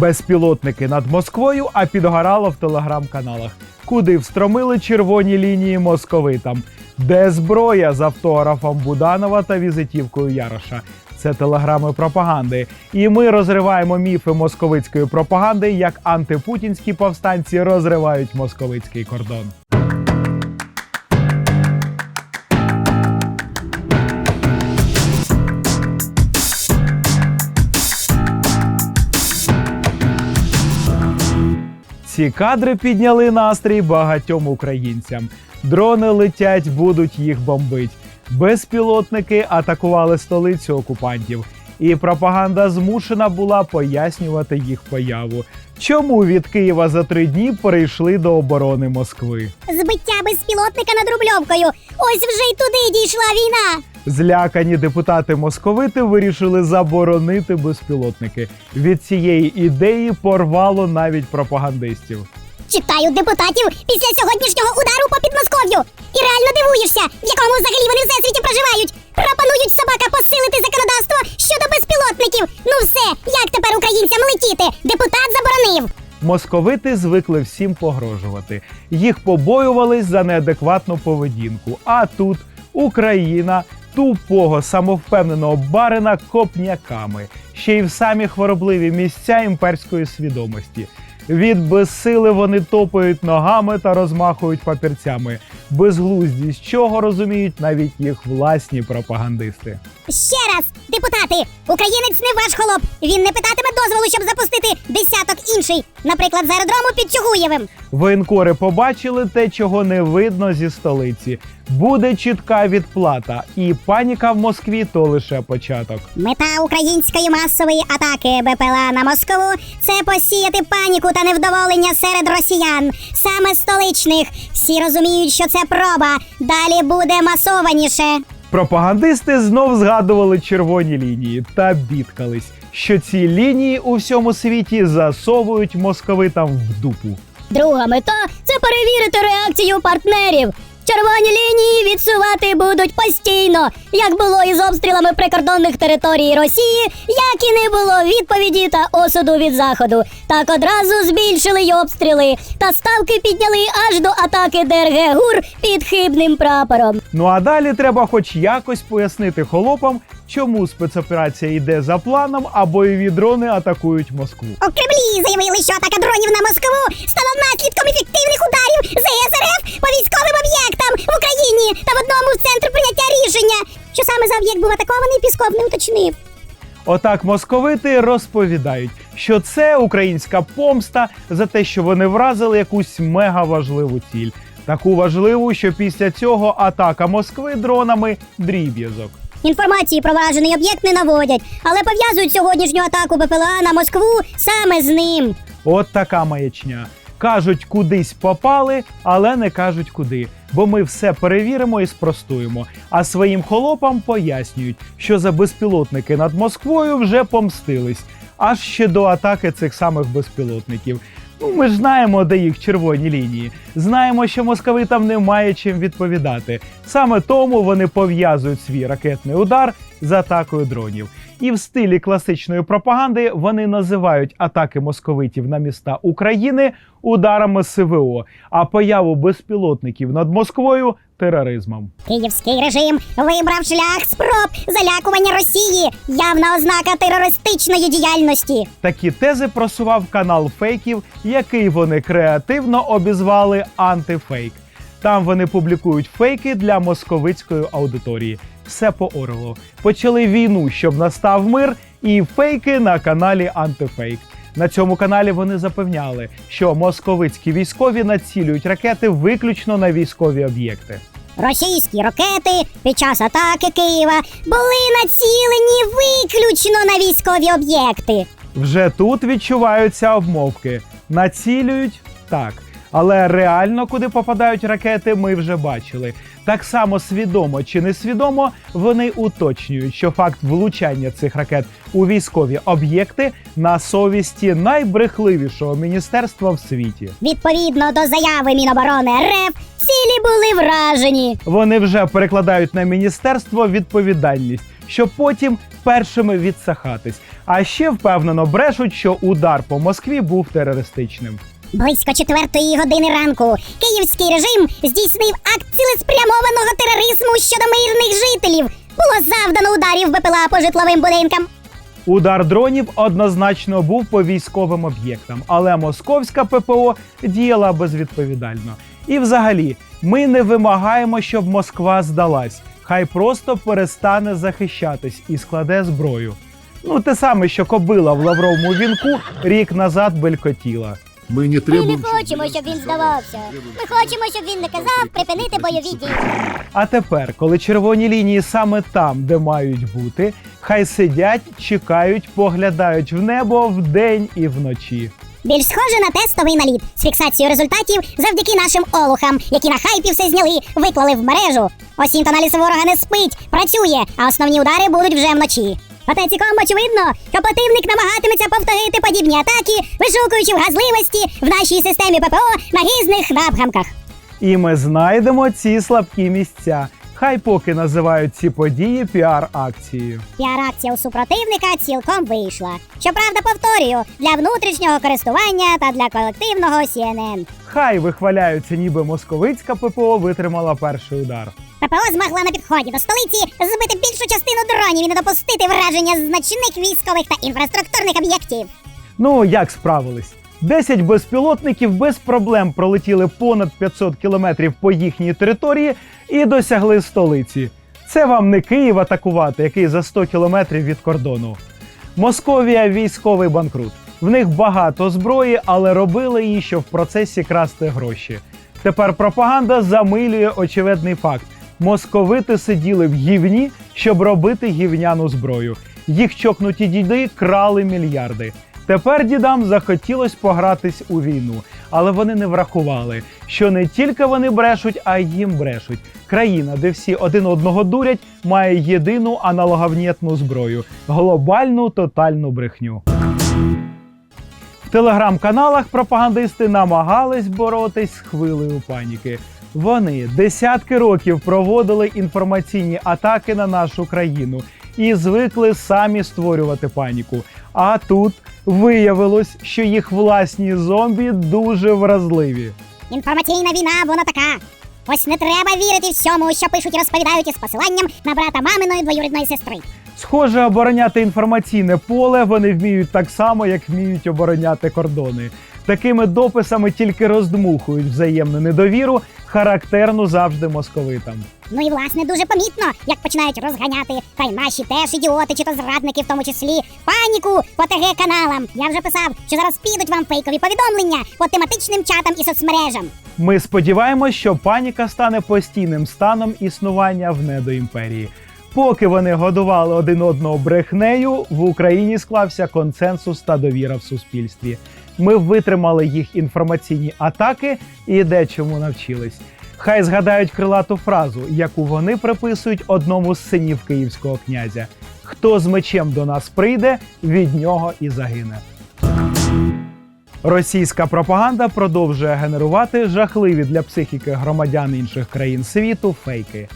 Безпілотники над Москвою, а підгорало в телеграм-каналах. Куди встромили червоні лінії московитам? Де зброя з автографом Буданова та візитівкою Яроша? Це телеграми пропаганди. І ми розриваємо міфи московицької пропаганди, як антипутінські повстанці розривають московицький кордон. Ці кадри підняли настрій багатьом українцям. Дрони летять, будуть їх бомбить. Безпілотники атакували столицю окупантів. І пропаганда змушена була пояснювати їх появу. Чому від Києва за три дні перейшли до оборони Москви? Збиття безпілотника над Рубльовкою. Ось вже й туди дійшла війна. Злякані депутати московити вирішили заборонити безпілотники. Від цієї ідеї порвало навіть пропагандистів. Читаю депутатів після сьогоднішнього удару по Підмосков'ю. І реально дивуєшся, в якому взагалі вони всесвіті проживають. Пропонують собака посилити законодавство щодо безпілотників. Ну все, як тепер українцям летіти? Депутат заборонив. Московити звикли всім погрожувати. Їх побоювались за неадекватну поведінку. А тут Україна тупого самовпевненого барина копняками, ще й в самі хворобливі місця імперської свідомості. Від безсили вони топають ногами та розмахують папірцями. безглузді з чого розуміють навіть їх власні пропагандисти. Ще раз, депутати, українець не ваш холоп. Він не питатиме дозволу, щоб запустити десяток інший, наприклад, з аеродрому під Чугуєвим. Воєнкори побачили те, чого не видно зі столиці. Буде чітка відплата, і паніка в Москві то лише початок. Мета української масової атаки БПЛА на Москву це посіяти паніку та невдоволення серед росіян, саме столичних. Всі розуміють, що це проба. Далі буде масованіше. Пропагандисти знов згадували червоні лінії та бідкались, що ці лінії у всьому світі засовують московитам в дупу. Друга мета це перевірити реакцію партнерів. Червоні лінії відсувати будуть постійно, як було із обстрілами прикордонних територій Росії, як і не було відповіді та осуду від заходу. Так одразу збільшили й обстріли та ставки підняли аж до атаки ДРГ ГУР під хибним прапором. Ну а далі треба хоч якось пояснити холопам, чому спецоперація йде за планом, а бойові дрони атакують Москву. У Кремлі заявили, що атака дронів на Москву стала наслідком ефективних ударів ЗСРФ по військовим об'єктам в Україні та в одному з центрів прийняття рішення. Що саме за об'єкт був атакований, Пісков не уточнив. Отак московити розповідають, що це українська помста за те, що вони вразили якусь мега важливу ціль. Таку важливу, що після цього атака Москви дронами дріб'язок. Інформації про вражений об'єкт не наводять, але пов'язують сьогоднішню атаку БПЛА на Москву саме з ним. От така маячня. Кажуть, кудись попали, але не кажуть куди. Бо ми все перевіримо і спростуємо. А своїм холопам пояснюють, що за безпілотники над Москвою вже помстились, аж ще до атаки цих самих безпілотників. Ну, ми ж знаємо, де їх червоні лінії. Знаємо, що московитам немає чим відповідати. Саме тому вони пов'язують свій ракетний удар з атакою дронів. І в стилі класичної пропаганди вони називають атаки московитів на міста України ударами СВО, а появу безпілотників над Москвою тероризмом. Київський режим вибрав шлях спроб залякування Росії, явна ознака терористичної діяльності. Такі тези просував канал фейків, який вони креативно обізвали антифейк. Там вони публікують фейки для московицької аудиторії. Все по Орлу. Почали війну, щоб настав мир, і фейки на каналі Антифейк. На цьому каналі вони запевняли, що московицькі військові націлюють ракети виключно на військові об'єкти. Російські ракети під час атаки Києва були націлені виключно на військові об'єкти. Вже тут відчуваються обмовки. Націлюють так. Але реально, куди попадають ракети, ми вже бачили. Так само свідомо чи несвідомо вони уточнюють, що факт влучання цих ракет у військові об'єкти на совісті найбрехливішого міністерства в світі. Відповідно до заяви Міноборони РФ, цілі були вражені. Вони вже перекладають на міністерство відповідальність, щоб потім першими відсахатись. А ще впевнено брешуть, що удар по Москві був терористичним. Близько четвертої години ранку київський режим здійснив акт цілеспрямованого тероризму щодо мирних жителів. Було завдано ударів БПЛА по житловим будинкам. Удар дронів однозначно був по військовим об'єктам, але московська ППО діяла безвідповідально. І взагалі, ми не вимагаємо, щоб Москва здалась. Хай просто перестане захищатись і складе зброю. Ну, те саме, що кобила в лавровому вінку рік назад белькотіла. Мы не Ми требуем, не хочемо, щоб він здавався. Ми хочемо, щоб він не казав припинити бойові дії. А тепер, коли червоні лінії саме там, де мають бути, хай сидять, чекають, поглядають в небо вдень і вночі. Більш схоже на тестовий наліт з фіксацією результатів завдяки нашим олухам, які на хайпі все зняли, виклали в мережу. Осінт аналіз ворога не спить, працює, а основні удари будуть вже вночі. Проте цілком очевидно, що противник намагатиметься повторити подібні атаки, вишукуючи вразливості в нашій системі ППО на різних напрямках. І ми знайдемо ці слабкі місця. Хай поки називають ці події піар-акцією. Піар-акція у супротивника цілком вийшла. Щоправда, повторюю, для внутрішнього користування та для колективного CNN. Хай вихваляються, ніби московицька ППО витримала перший удар. ППО змогла на підході до столиці збити більшу частину дронів і не допустити враження значних військових та інфраструктурних об'єктів. Ну як справились? 10 безпілотників без проблем пролетіли понад 500 кілометрів по їхній території і досягли столиці. Це вам не Київ атакувати, який за 100 кілометрів від кордону. Московія військовий банкрут. В них багато зброї, але робили її, щоб в процесі красти гроші. Тепер пропаганда замилює очевидний факт: московити сиділи в гівні, щоб робити гівняну зброю. Їх чокнуті діди крали мільярди. Тепер дідам захотілось погратись у війну, але вони не врахували, що не тільки вони брешуть, а й їм брешуть. Країна, де всі один одного дурять, має єдину аналоговнєтну зброю глобальну тотальну брехню. В телеграм-каналах пропагандисти намагались боротись з хвилею паніки. Вони десятки років проводили інформаційні атаки на нашу країну і звикли самі створювати паніку. А тут виявилось, що їх власні зомбі дуже вразливі. Інформаційна війна, вона така. Ось не треба вірити всьому, що пишуть і розповідають із посиланням на брата маминої двоюрідної сестри. Схоже, обороняти інформаційне поле вони вміють так само, як вміють обороняти кордони. Такими дописами тільки роздмухують взаємну недовіру, характерну завжди московитам. Ну і власне дуже помітно, як починають розганяти, та й наші теж ідіоти, чи то зрадники, в тому числі, паніку по ТГ каналам. Я вже писав, що зараз підуть вам фейкові повідомлення по тематичним чатам і соцмережам. Ми сподіваємось, що паніка стане постійним станом існування в недоімперії. Поки вони годували один одного брехнею, в Україні склався консенсус та довіра в суспільстві. Ми витримали їх інформаційні атаки і дечому навчились. Хай згадають крилату фразу, яку вони приписують одному з синів київського князя: хто з мечем до нас прийде, від нього і загине. Російська пропаганда продовжує генерувати жахливі для психіки громадян інших країн світу фейки.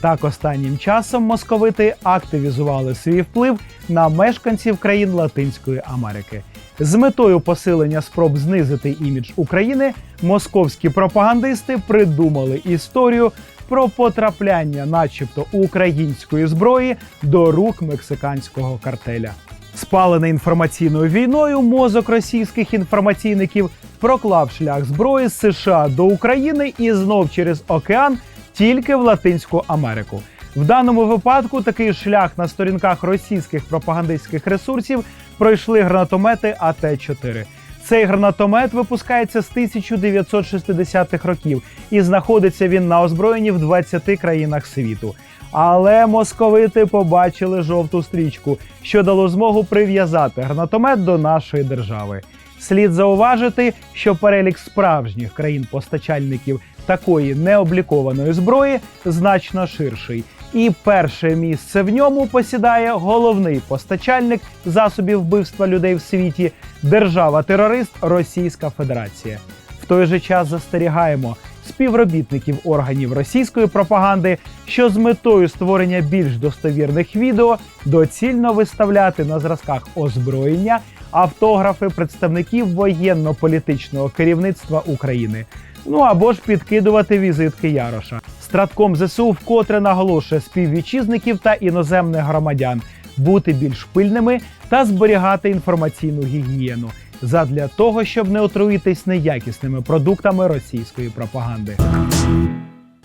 Так останнім часом московити активізували свій вплив на мешканців країн Латинської Америки. З метою посилення спроб знизити імідж України московські пропагандисти придумали історію про потрапляння, начебто, української зброї до рук мексиканського картеля. Спалений інформаційною війною, мозок російських інформаційників проклав шлях зброї з США до України і знов через океан тільки в Латинську Америку. В даному випадку такий шлях на сторінках російських пропагандистських ресурсів пройшли гранатомети АТ-4. Цей гранатомет випускається з 1960-х років і знаходиться він на озброєнні в 20 країнах світу. Але московити побачили жовту стрічку, що дало змогу прив'язати гранатомет до нашої держави. Слід зауважити, що перелік справжніх країн-постачальників такої необлікованої зброї значно ширший. І перше місце в ньому посідає головний постачальник засобів вбивства людей в світі держава-терорист Російська Федерація. В той же час застерігаємо, співробітників органів російської пропаганди, що з метою створення більш достовірних відео доцільно виставляти на зразках озброєння автографи представників воєнно-політичного керівництва України. Ну або ж підкидувати візитки Яроша. Стратком ЗСУ вкотре наголошує співвітчизників та іноземних громадян бути більш пильними та зберігати інформаційну гігієну задля того, щоб не отруїтись неякісними продуктами російської пропаганди.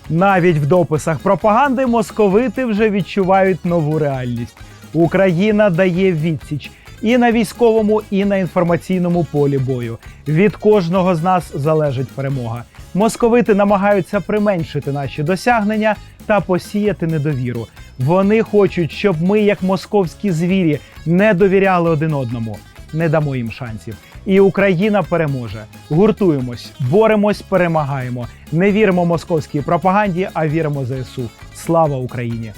Навіть в дописах пропаганди московити вже відчувають нову реальність. Україна дає відсіч і на військовому, і на інформаційному полі бою. Від кожного з нас залежить перемога. Московити намагаються применшити наші досягнення та посіяти недовіру. Вони хочуть, щоб ми, як московські звірі, не довіряли один одному. Не дамо їм шансів. І Україна переможе. Гуртуємось, боремось, перемагаємо. Не віримо московській пропаганді, а віримо ЗСУ. Слава Україні!